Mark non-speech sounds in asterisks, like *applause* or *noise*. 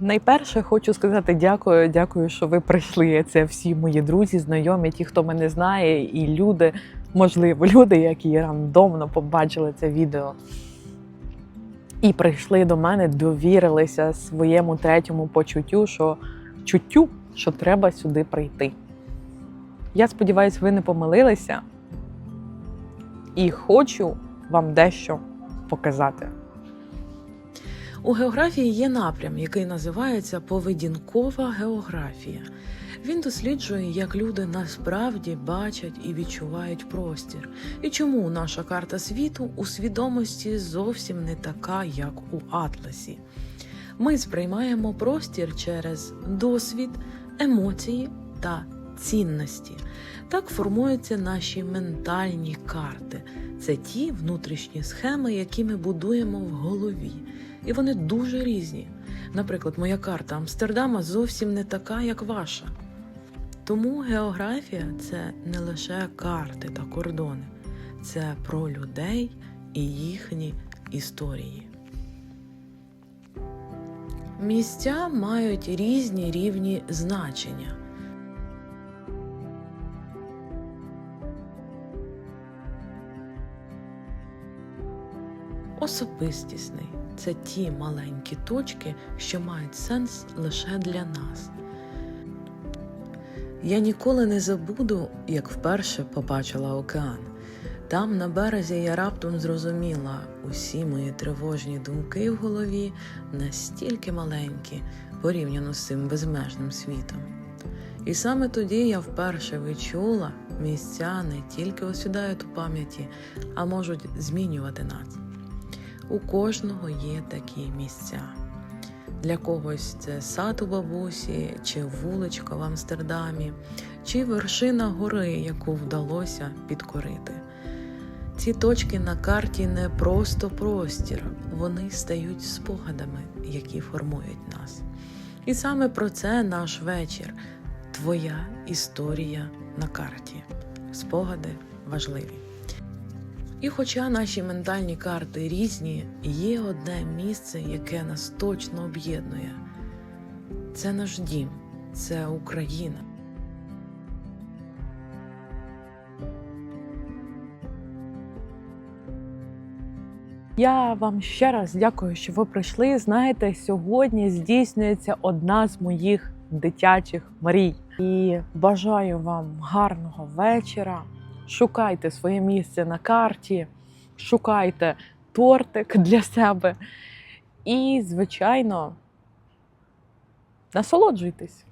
Найперше хочу сказати дякую, дякую, що ви прийшли. Це всі мої друзі, знайомі, ті, хто мене знає, і люди, можливо, люди, які рандомно побачили це відео. І прийшли до мене, довірилися своєму третьому почуттю, що чуттю, що треба сюди прийти. Я сподіваюся, ви не помилилися і хочу вам дещо показати. У географії є напрям, який називається поведінкова географія. Він досліджує, як люди насправді бачать і відчувають простір, і чому наша карта світу у свідомості зовсім не така, як у Атласі. Ми сприймаємо простір через досвід, емоції та цінності. Так формуються наші ментальні карти. Це ті внутрішні схеми, які ми будуємо в голові. І вони дуже різні. Наприклад, моя карта Амстердама зовсім не така, як ваша. Тому географія це не лише карти та кордони, це про людей і їхні історії. Місця мають різні рівні значення. Особистісний це ті маленькі точки, що мають сенс лише для нас. Я ніколи не забуду, як вперше побачила океан. Там, на березі, я раптом зрозуміла, усі мої тривожні думки в голові настільки маленькі порівняно з цим безмежним світом. І саме тоді я вперше відчула, місця не тільки осідають у пам'яті, а можуть змінювати нас. У кожного є такі місця. Для когось це сад у бабусі, чи вуличка в Амстердамі, чи вершина гори, яку вдалося підкорити. Ці точки на карті не просто простір, вони стають спогадами, які формують нас. І саме про це наш вечір, твоя історія на карті. Спогади важливі. І хоча наші ментальні карти різні, є одне місце, яке нас точно об'єднує. Це наш дім, це Україна. Я вам ще раз дякую, що ви прийшли. Знаєте, сьогодні здійснюється одна з моїх дитячих мрій. І бажаю вам гарного вечора. Шукайте своє місце на карті, шукайте тортик *laughs* для себе. І, звичайно, насолоджуйтесь.